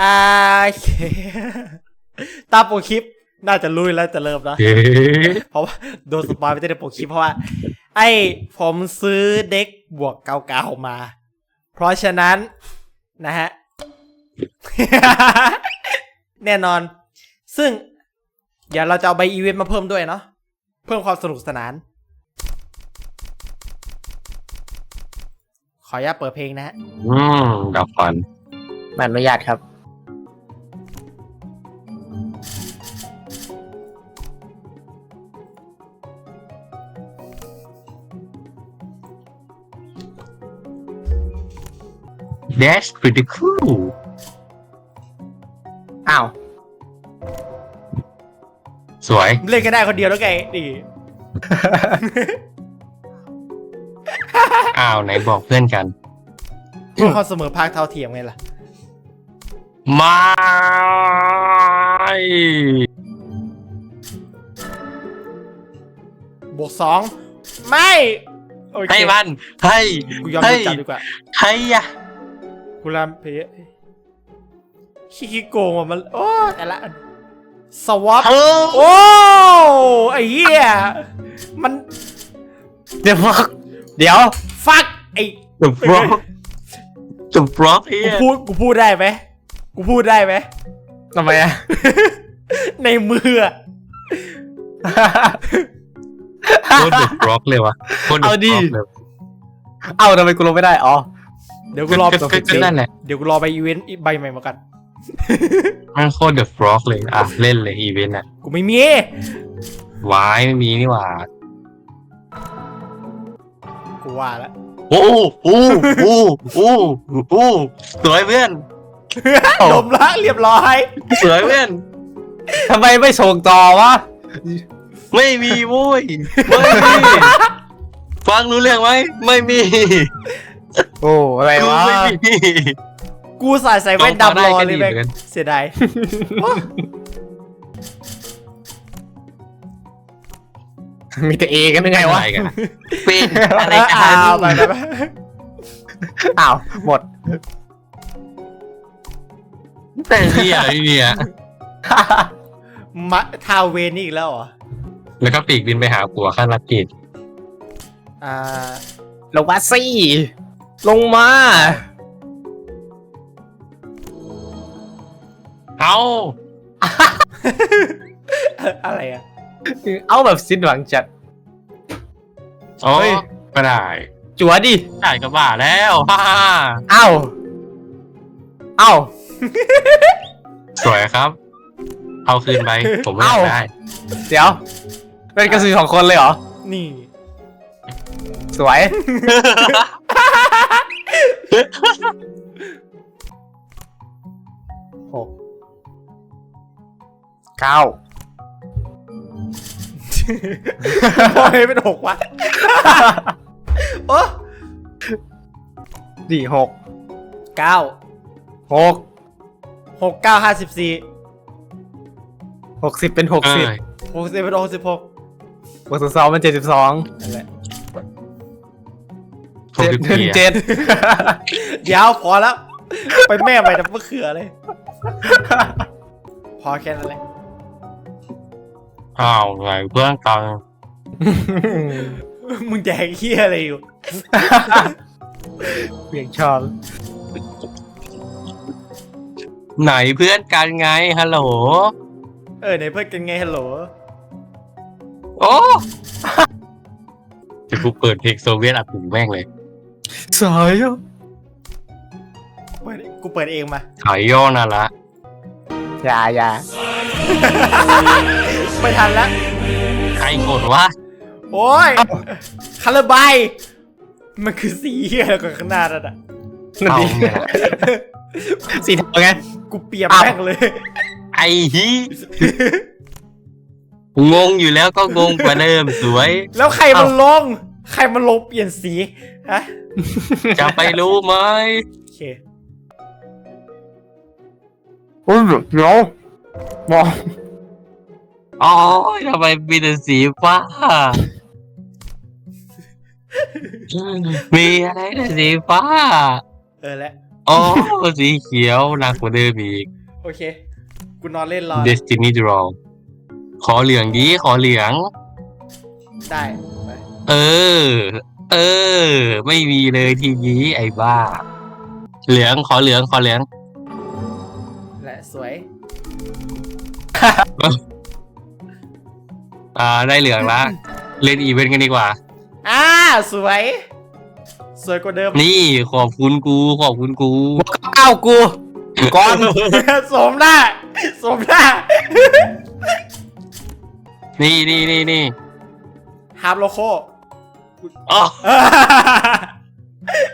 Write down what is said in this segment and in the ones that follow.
อ่าโอเคตามโปรคลิปน่าจะรู้แล้วจะเริ่มแล้วเฮ้ยเพราะว่าโดนสปอยไปตั้งแต่โปรคลิปเพราะว่า ไอ้ผมซื้อเด็กบวกเก่าๆมา เพราะฉะนั้นนะฮะ แน่นอน ซึ่ง เดี๋ยวเราจะเอาใบอีเวนต์มาเพิ่มด้วยเนาะเพิ่มความสนุกสนาน ขออนุญาตเปิดเพลงนะฮะ อืมดับฟันมันอนุญาตครับ เดช pretty cool อ้าว สวย เล่นกันได้คนเดียวแล้วไงนี่อ้าว ไหนบอกเพื่อนกัน เพื่อความเสมอภาคเท่าเทียมไงล่ะ ไม่บวกสอง ไม่ โอเคให้มันให้กูยอมให้โดนจับดีกว่าให้อะ กูรามเพย์ขี้ขี้โกงว่ะมัน โอ้แต่ละอันสวอปเออโอ้ไอ้เหี้ย มัน เดี๋ยวฟักเดี๋ยว ฟักไอ้จะบล็อกจะบล็อกเฮีกูยพูดกูพูดได้ไหมกูพูดได้ไหมทำไมอะในมืออะโคตรเดือดบล็อกเลยวะโคตรเดือดบล็อกเลยเอ้าทำไมกูลงไม่ได้ อ๋อ เดี๋ยวกูรอก็ก็ก็นั่นแหละเดี๋ยวกูรอไปอีเวนต์อีกใบใหม่มากัน มันโคตรเดือดบล็อกเลยอะเล่นเลยอีเวนต์อะกูไม่มี วายไม่มีนี่หว่ากูว่าแล้วโอ้โอ้โอ้โอ้โอ้สวยเพื่อนจมละเรียบร้อย สวยเพื่อนทำไมไม่ส่งต่อวะ ไม่มีโว้ยไม่มีฟังรู้เรื่องไหม ไม่มี โอ้อะไรวะไม่มีกูใส่ใส่แว่นดำรอเลยแม่งก็ดีเหมือนกันเสียดายมีแต่เอกันยังไงวะอะไรกันอะเป็นอะไรกัอ้านวไปไปไปอ้าวหมด แต่เฮียอะไรเนี่ยมาทาวเวนนี่อีกแล้วเหรอ แล้วก็ปีกบินไปหาผัวข้างรักกิจอ่าลงมาสิ ลงมา เอาอะไรอะ เอาแบบสิ้นหวังจัด โอ้เฮ้ย ก็ได้จัวดิได้ก็บ้าแล้วฮ่าฮ่าเอ้าเอ้า สวยครับ เอาคืนไป ผมไม่อยากเอ้า ได้ เดี๋ยว เป็นกระสือสองคนเลยเหรอ นี่ สวย หกเก้าพอให้เป็นหกวะโอ้สี่หกเก้าหกหกเก้าห้าสิบสี่หกสิบเป็นหกเอสิบอหกสิบเป็นหกสิบหกหกสิบสองเป็นเจ็ดสิบสองนั่นแหละ หกสิบเจ็ดสี่เจ็ดเดี๋ยวพอแล้ว ไปแม่ไปแต่มะเขือเลย พอแค่นั้นแหละอ้าวไงเพื่อนกันมึงแจกเฮียอะไรอยู่เพียงชอบไหนเพื่อนกันไงฮัลโหล เออไหนเพื่อนกันไงฮัลโหล โอ้จะกูเปิดเพลงโซเวียตอัดหูแม่งเลย สายอะเปิดกูเปิดเองมาขายย่อน่ะละอย่าอย่าไม่ทันแล้ว ใครกดวะโอ้ยคาราบายมันคือสีเฮียแล้วก็ข้างหน้านั่นอะนั่นเอาดิเนี่ยสีเทาไงกูเปรียบอ้าวแม่งเลย ไอ้ฮีงงอยู่แล้วก็งงกว่าเดิมสวย แล้วใครมันลง ใครมันลงเปลี่ยนสีฮะจะไปรู้ไหมโอเคโอ้ยเดี๋ยวมองอ๋อทำไมมีแต่สีฟ้า มีอะไรแต่สีฟ้า เออแล้วอ๋อสีเขียวหนักกว่าเดิมอีก โอเค กูนอนเล่นรอ Destiny Draw ขอเหลืองดีขอเหลือง ได้ไป เออ เออ ไม่มีเลยทีนี้ไอ้บ้า เหลืองขอเหลืองขอเหลืองแหละสวย อ่าได้เหลืองละเล่นอีเวนต์กันดีกว่า อ่า สวย สวยกว่าเดิมนี่ขอบคุณกู ขอบคุณกูบวกเก้ากูก่อนสมหน้าสมหน้านี่นี่นี่นี่ฮาร์ปโลโค อ๋อ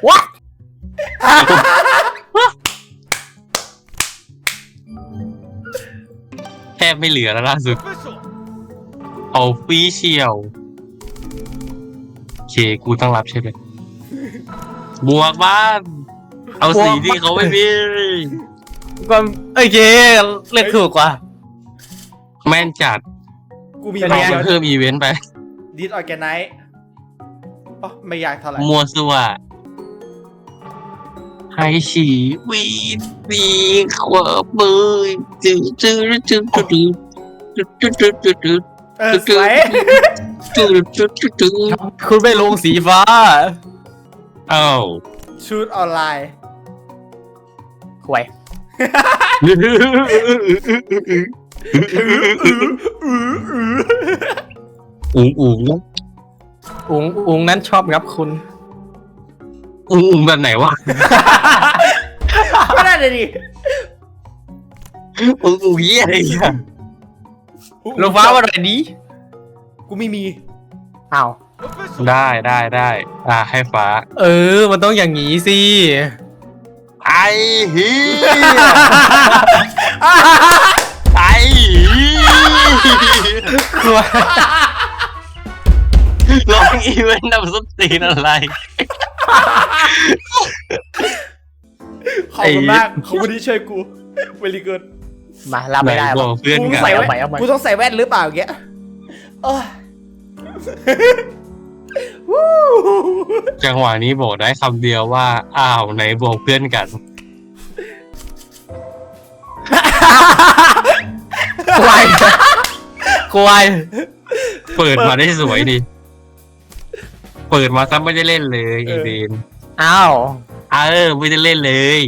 วัดแทบไม่เหลือแล้วล่าสุด เอาฟีเชียลโอเคกูต้องรับใช่ไหมบวกบ้าน เอาสีที่เขาไม่มี ก็โอเคเลือกถูกกว่า แม่นจัดกูมีเป็นใบไงเดียวเพิ่มอีเวนต์ไปดิสออแกไนท์ อ๋อไม่ยากเท่าไหร่มัวซัวให้ฉีวีดวีขวบมือจืดจืดจืดจืดจืดจืดจืดจืดเออสวยจืดจืดจืดจืดคุณไม่ลงสีฟ้าเอ้าชุดออนไลน์หวยอุ๋งอุ๋ง อุ๋งอุ๋งนั้นชอบงับคุณ อุ๋งอุ๋งแบบไหนวะ ก็ได้เลยดิอุ๋งอุ๋งเยี่ยอะไรอะลงฟ้าว่าอะไรดีกูไม่มี อ้าวได้ได้ได้อ่าให้ฟ้า เออ มันต้องอย่างนี้สิ ไอ้เฮียไอ้เหี้ยคือว่า ลองอีเวนต์นำสตีนอะไร ขอบคุณมากขอบคุณที่ช่วยกูเวลีเกินมารับไม่ได้ไหนหรบออกเพื่อนกูกันใส่เอาแว่นใหม่เอาใหม่กูต้องใส่แว่นหรือเปล่าอย่างเงี้ยโอ้ยวู้จังหวะนี้บอกได้คำเดียวว่า อ้าวไหนบอกเพื่อนกันควายควายเปิดมาได้สวยดิ เปิดมาซ้ำไม่ได้เล่นเลยอีเวนอ้าว เออไม่ได้เล่นเลย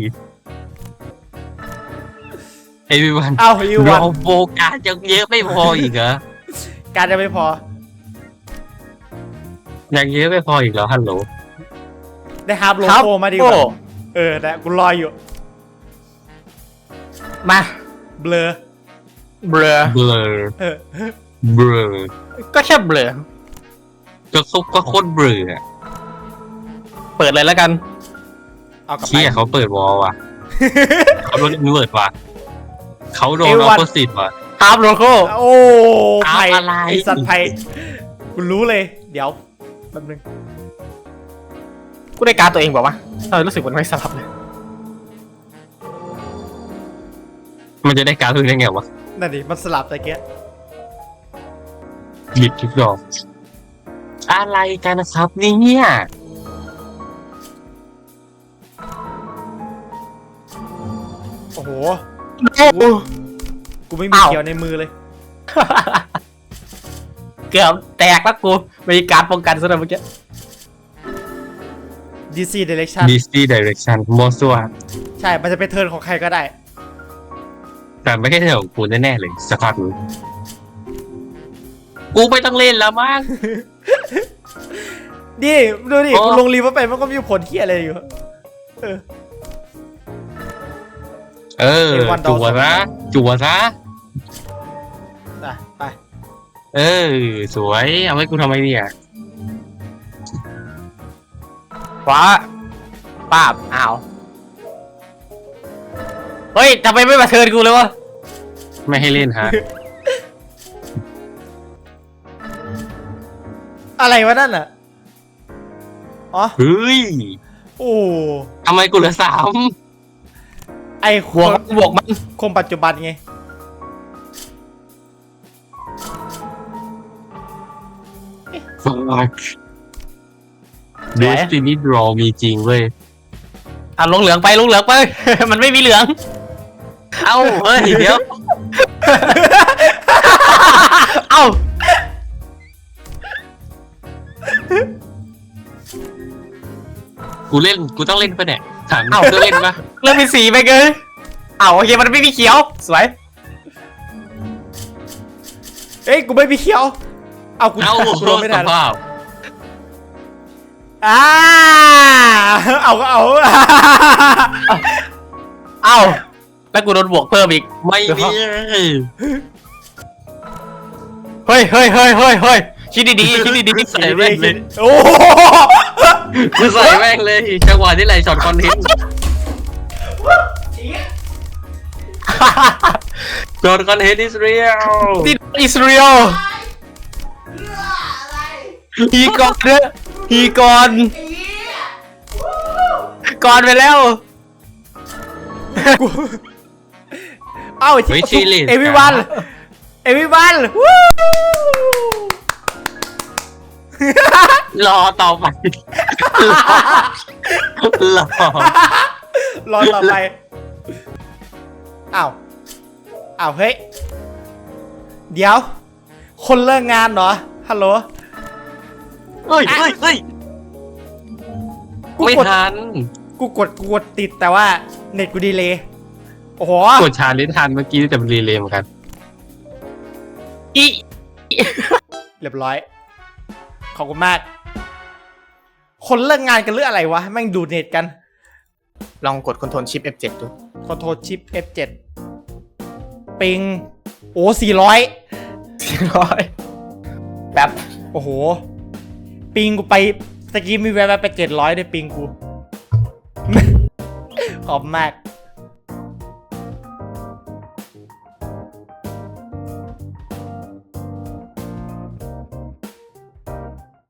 ไอวิวันเอ้ายูวัเรานโฟกัสยังเยอะไม่พออีกเหรอการจะไม่พอ ยังเยอะไม่พออีกเหรอฮัลโหลได้ฮาร์ปโลครับโก้มาดีกโอ้ว่า เออแต่กูรออยู่ มาเบลอ เบลอเบลอเออ เบลอก็แค่เบลอ ก็ซุกก็โคตรเบลออะเปิดเลยแล้วกัน เอากลับไป เชี่ยเขาเปิดวอลว่ะ เขาโดนอินเวิร์ดว่ะ เขาโดนเออวัอนโพสิตว่ะ ฮาร์ปโลโก้ โอ้ไผ่อะไร ไอสัตว์ไผ่กูรู้เลย เดี๋ยวแป๊บนึงกูได้การดตัวเองบอกว่าเออรู้สึกมันไม่สลับเลยมันจะได้การ์ดพึ่งได้ไงวะนั่นดิมันสลับตะเกียบิดทุกดอก อะไรกันนะครับเนี่ยโอ้โห โอ้ กูไม่มีอ้าวเกี่ยวในมือเลย เกือบแตกแล้วกูมีการดป้องกันซะแล้วเมื่อกี้ DC Direction DC Direction โมซัวใช่ มันจะเป็นเทิร์นของใครก็ได้ แต่ไม่ใช่เรื่องของกูแน่ๆเลยสักพักหนึงกูไม่ต้องเล่นแล้วมั้ง ดิดูดิโอ้กูลงรีว่าไปมันก็มีผลที่อะไรอยู่เออ เออเป็นวันดอจั่วสองซะจั่วซะ อะไปเออ สวย เอาไว้กูทำไมเนี่ยฟ้าป้าบอ้าว เฮ้ยทำไมไม่มาเทิร์นกูเลยวะ ไม่ให้เล่นฮะ อะไรวะนั่นอะ อ๋อ เฮ้ยโอ้ทำไมกูเหลือสามไอ้คบวกนมันบวกมันคมปัจจุบันไง ฟังเดสตินีดรอมีจริงเว้ย อะลงเหลืองไปลงเหลืองไป มันไม่มีเหลือง เอ้าเฮ้ยเดี๋ยว เอ้า กูเล่นกูต้องเล่นปะเนี่ยถามเอ้ากูต้องเล่นปะเริ่มเป็นสีไปเกยเอ้าโอเคมันไม่มีเขียวสวยเอ้ยกูไม่มีเขียว เอากูเอ้ากูโดนไม่สทันภาพอ่าเอาก็เอาเอ้าแล้วกูโดนบวกเพิ่มอีกไม่มีเฮ้ยเฮ้ยเฮ้ยเฮ้ยเฮ้ย คิดดีๆคิดดีๆใส่แม่งเลยโอ้โหกูใส่แม่งเลยจังหวะที่ไหลช็อตคอนเทนต์ช็อตคอนเทนต์ is real ที่อิสราเอลฮีกอนเนอะฮีกอนก่อนไปแล้วเอ้าไม่ใช่เลสเอวิวันเอวิวันวู้ รอต่อไปรอรอต่อไป อ้าว อ้าว เฮ้ย เดี๋ยว คนเลิกงานเหรอ ฮัลโหล เฮ้ยเฮ้ยเฮ้ยกูไม่กด ทันกูกดกูกดติดแต่ว่าเน็ตกูดีเลยโอ้โห กดชาเลนจ์ทันเมื่อกี้แต่มันรีเลย์เหมือนกันอี เรียบร้อย ขอบคุณมาก คนเลิกงานกันเรื่องอะไรวะ แม่งดูดเน็ตกัน ลองกดคอนโทรลชิป F7 ดูคอนโทรชิป F7 ปิง โอ้400สี่ร้อยแป๊บ โอ้โห ปิงกูไปตะกี้มีแวะไป700ด้วยปิงกู ขอบคุณมาก